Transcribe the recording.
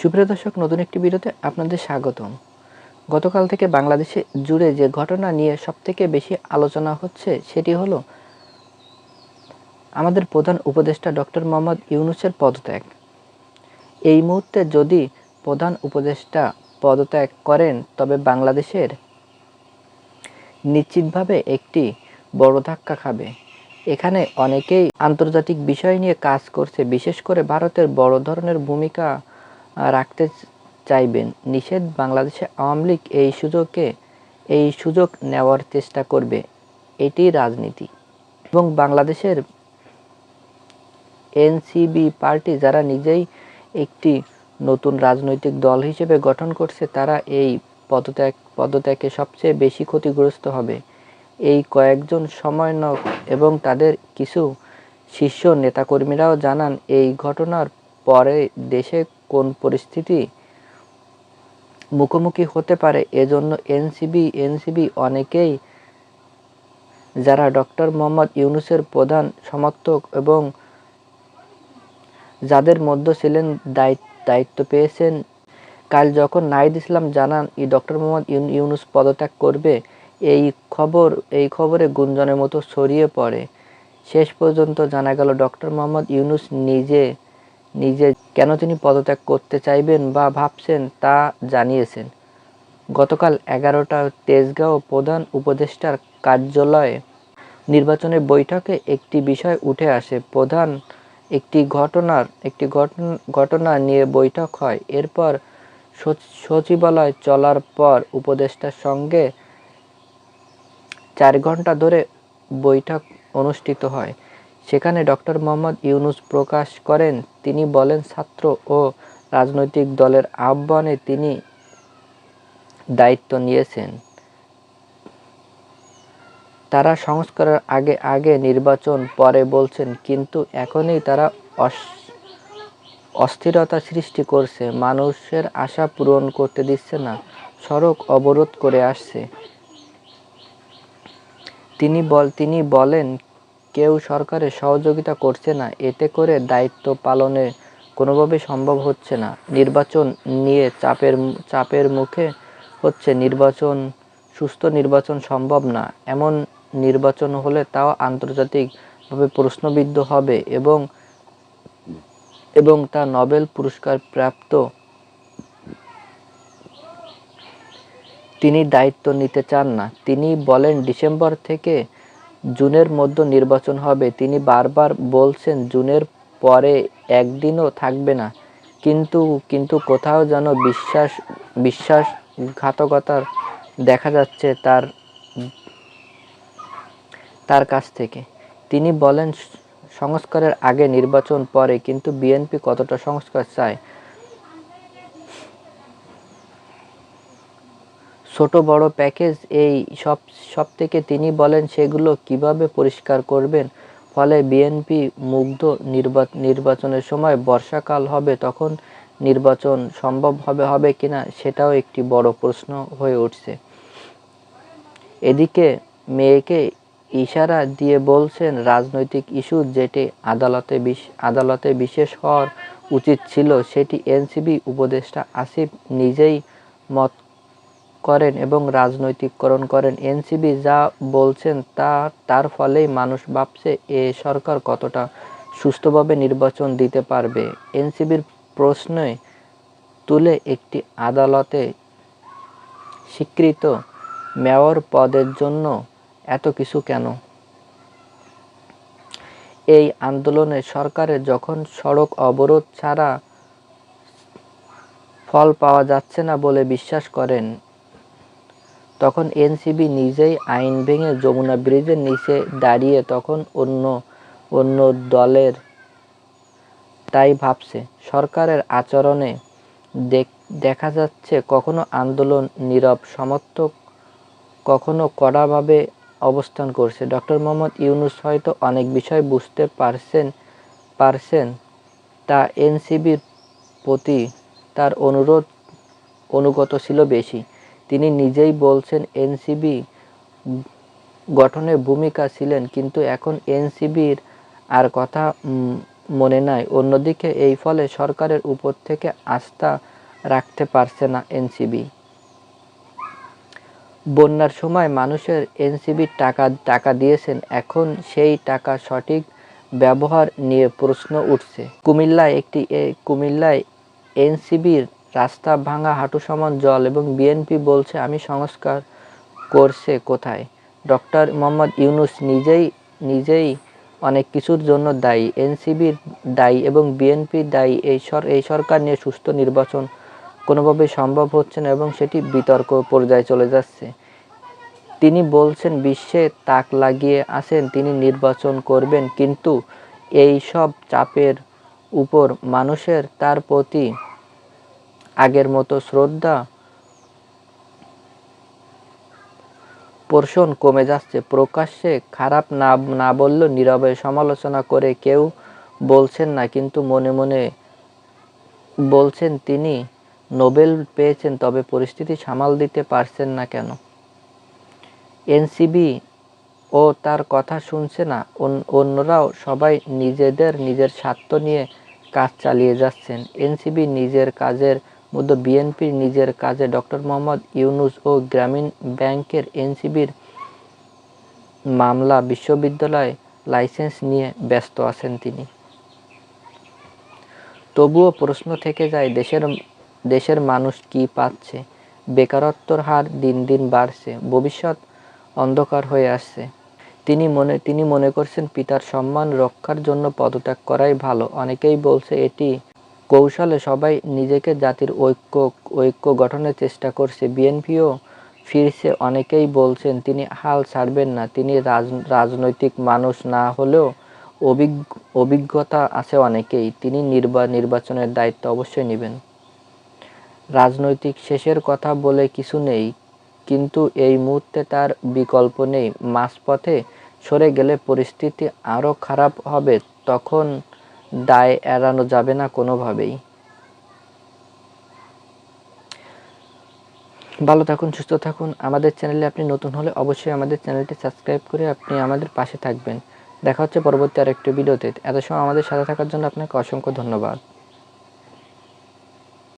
সুপ্রিয় দর্শক, নতুন একটি ভিডিওতে আপনাদের স্বাগতম। গতকাল থেকে বাংলাদেশে জুড়ে যে ঘটনা নিয়ে সবথেকে বেশি আলোচনা হচ্ছে সেটি হলো, আমাদের প্রধান উপদেষ্টা ডক্টর মোহাম্মদ ইউনুসের পদত্যাগ। এই মুহূর্তে যদি প্রধান উপদেষ্টা পদত্যাগ করেন, তবে বাংলাদেশের নিশ্চিতভাবে একটি বড় ধাক্কা খাবে। এখানে অনেকেই আন্তর্জাতিক বিষয় নিয়ে কাজ করছে, বিশেষ করে ভারতের বড় ধরনের ভূমিকা রাখতে চাইবেন। নিষেধ বাংলাদেশে আওয়ামী লীগ এই সুযোগে এই সুযোগ নেওয়ার চেষ্টা করবে। এটি রাজনীতি। এবং বাংলাদেশের এনসিবি পার্টি যারা নিজেই একটি নতুন রাজনৈতিক দল হিসেবে গঠন করছে, তারা এই পদত্যাগ, পদত্যাগে সবচেয়ে বেশি ক্ষতিগ্রস্ত হবে। এই কয়েকজন সমন্বয়ক এবং তাদের কিছু শীর্ষ নেতাকর্মীরাও জানান, এই ঘটনার পরে দেশে কোন পরিস্থিতি মুখোমুখি হতে পারে, এজন্য এনসিবি এনসিবি অনেকেই, যারা ডক্টর মোহাম্মদ ইউনুসের প্রধান সমর্থক এবং যাদের মধ্যে ছিলেন দায়িত্ব পেয়েছেন, কাল যখন নাহিদ ইসলাম জানান ই ডক্টর মোহাম্মদ ইউনুস পদত্যাগ করবে, এই খবর, এই খবরে গুঞ্জনের মতো ছড়িয়ে পড়ে। শেষ পর্যন্ত জানা গেল, ডক্টর মোহাম্মদ ইউনুস নিজে নিজে কেন তিনি পদত্যাগ করতে চাইবেন বা ভাবছেন তা জানিয়েছেন। গতকাল এগারোটা তেজগাঁও প্রধান উপদেষ্টার কার্যালয়ে নির্বাচনের বৈঠকে একটি বিষয় উঠে আসে। প্রধান একটি ঘটনার, একটি ঘটনা নিয়ে বৈঠক হয়। এরপর সচ- সচিবালয় চলার পর উপদেষ্টার সঙ্গে চার ঘণ্টা ধরে বৈঠক অনুষ্ঠিত হয়। সেখানে ডক্টর মোহাম্মদ ইউনুস প্রকাশ করেন। তিনি বলেন, ছাত্র ও রাজনৈতিক দলের আহ্বানে তিনি দায়িত্ব নিয়েছেন। তারা সংস্কারের আগে আগে নির্বাচন পরে বলছেন, কিন্তু এখনই তারা অস- অস্থিরতা সৃষ্টি করছে। মানুষের আশা পূরণ করতে দিচ্ছে না, সড়ক অবরোধ করে আসছে। তিনি বল, তিনি বলেন কেউ সরকারের সহযোগিতা করছে না, এতে করে দায়িত্ব পালনে কোনোভাবে সম্ভব হচ্ছে না। নির্বাচন নিয়ে চাপের চাপের মুখে হচ্ছে নির্বাচন, সুস্থ নির্বাচন সম্ভব না। এমন নির্বাচন হলে তাও আন্তর্জাতিকভাবে প্রশ্নবিদ্ধ হবে এবং এবং তা নোবেল পুরস্কার প্রাপ্ত তিনি দায়িত্ব নিতে চান না। তিনি বলেন, ডিসেম্বর থেকে জুনের মধ্যে নির্বাচন হবে। তিনি বারবার বলছেন, জুনের পরে একদিনও থাকবে না। কিন্তু কিন্তু কোথাও যেন বিশ্বাস, বিশ্বাসঘাতকতার দেখা যাচ্ছে তার তার কাছ থেকে। তিনি বলেন, সংস্কারের আগে নির্বাচন পরে, কিন্তু বিএনপি কতটা সংস্কার চায়? ছোট বড় প্যাকেজ এই সব সব থেকে তিনি বলেন সেগুলো কীভাবে পরিষ্কার করবেন? ফলে বিএনপি মুগ্ধ নির্বা- নির্বাচনের সময় বর্ষাকাল হবে তখন নির্বাচন সম্ভব হবে হবে কিনা সেটাও একটি বড় প্রশ্ন হয়ে উঠছে। এদিকে মেয়েকে ইশারা দিয়ে বলছেন, রাজনৈতিক ইস্যু যেটি আদালতে আদালতে বিশেষ হওয়ার উচিত ছিল, সেটি এনসিবি উপদেষ্টা আসিফ নিজেই মত করেন এবং রাজনৈতিককরণ করেন। এনসিবি যা বলছেন তা, তার ফলেই মানুষ ভাবছে এ সরকার কতটা সুষ্ঠুভাবে নির্বাচন দিতে পারবে। এনসিবির প্রশ্নে তুলে একটি আদালতে স্বীকৃত মেয়র পদের জন্য এত কিছু কেন? এই আন্দোলনে সরকারের যখন সড়ক অবরোধ ছাড়া ফল পাওয়া যাচ্ছে না বলে বিশ্বাস করেন তখন এনসিবি নিজেই আইন ভেঙে যমুনা ব্রিজের নিচে দাঁড়িয়ে তখন অন্য অন্য দলের তাই ভাবছে। সরকারের আচরণে দেখ- যাচ্ছে কখনো আন্দোলন নীরব, সমর্থক কখনো কড়াভাবে অবস্থান করছে। ডক্টর মোহাম্মদ ইউনুস হয়তো অনেক বিষয় বুঝতে পারছেন পারছেন, তা এনসিবির প্রতি তার অনুরোধ, অনুগত ছিল বেশি। তিনি নিজেই বলছেন, এনসিবি গঠনে ভূমিকা ছিলেন, কিন্তু এখন এনসিবির আর কথা মনে নাই। অন্যদিকে এই ফলে সরকারের উপর থেকে আস্থা রাখতে পারছে না এনসিবি। বন্যার সময় মানুষের এনসিবির টাকা টাকা দিয়েছেন। এখন সেই টাকা সঠিক ব্যবহার নিয়ে প্রশ্ন উঠছে। কুমিল্লায় একটি কুমিল্লায় এনসিবির রাস্তা ভাঙা, হাঁটু সমান জল এবং বিএনপি বলছে, আমি সংস্কার করছে কোথায়? ডক্টর মোহাম্মদ ইউনুস নিজেই নিজেই অনেক কিছুর জন্য দায়ী। এনসিবির দায়ী এবং বিএনপি দায়ী। এই সর, এই সরকার নিয়ে সুস্থ নির্বাচন কোনোভাবে সম্ভব হচ্ছে না এবং সেটি বিতর্ক পর্যায়ে চলে যাচ্ছে। তিনি বলছেন, বিশ্বে তাক লাগিয়ে আছেন, তিনি নির্বাচন করবেন। কিন্তু এই সব চাপের উপর মানুষের তার প্রতি আগের মতো শ্রদ্ধা পোর্শন কমে যাচ্ছে। প্রকাশ্যে খারাপ না না বললেও নীরবে সমালোচনা করে কেউ বলছেন না, কিন্তু মনে মনে বলছেন তিনি, নোবেল পেয়েছেন, তবে পরিস্থিতি সামাল দিতে পারছেন না কেন? এনসিবি ও তার কথা শুনছে না, অন- অন্যরাও সবাই নিজেদের নিজের স্বার্থ নিয়ে কাজ চালিয়ে যাচ্ছেন। এনসিবি নিজের কাজের মধ্যে বিএনপির নিজের কাজে ডক্টর মোহাম্মদ ইউনুস ও গ্রামীণ ব্যাংকের এনসিবির মামলা বিশ্ববিদ্যালয় লাইসেন্স নিয়ে ব্যস্ত আছেন তিনি। তবুও প্রশ্ন থেকে যায়, দেশের দেশের মানুষ কি পাচ্ছে? বেকারত্বর হার দিন দিন বাড়ছে, ভবিষ্যৎ অন্ধকার হয়ে আসছে। তিনি মনে তিনি মনে করছেন, পিতার সম্মান রক্ষার জন্য পদত্যাগ করাই ভালো। অনেকেই বলছে, এটি কৌশলে সবাই নিজেকে জাতির ঐক্য ঐক্য গঠনের চেষ্টা করছে। বিএনপিও ফিরছে, অনেকেই বলছেন তিনি হাল ছাড়বেন না, তিনি রাজ, রাজনৈতিক মানুষ না হলেও অভিজ্ঞ অভিজ্ঞতা আছে অনেকেই, তিনি নির্বা, নির্বাচনের দায়িত্ব অবশ্যই নেবেন। রাজনৈতিক শেষের কথা বলে কিছু নেই, কিন্তু এই মুহূর্তে তার বিকল্প নেই। মাঝপথে সরে গেলে পরিস্থিতি আরও খারাপ হবে, তখন দায় এড়ানো যাবে না কোনোভাবেই। ভালো থাকুন, সুস্থ থাকুন। আমাদের চ্যানেলে আপনি নতুন হলে অবশ্যই আমাদের চ্যানেলটি সাবস্ক্রাইব করে আপনি আমাদের পাশে থাকবেন। দেখা হচ্ছে পরবর্তী আরেকটি ভিডিওতে। এত সময় আমাদের সাথে থাকার জন্য আপনাকে অসংখ্য ধন্যবাদ।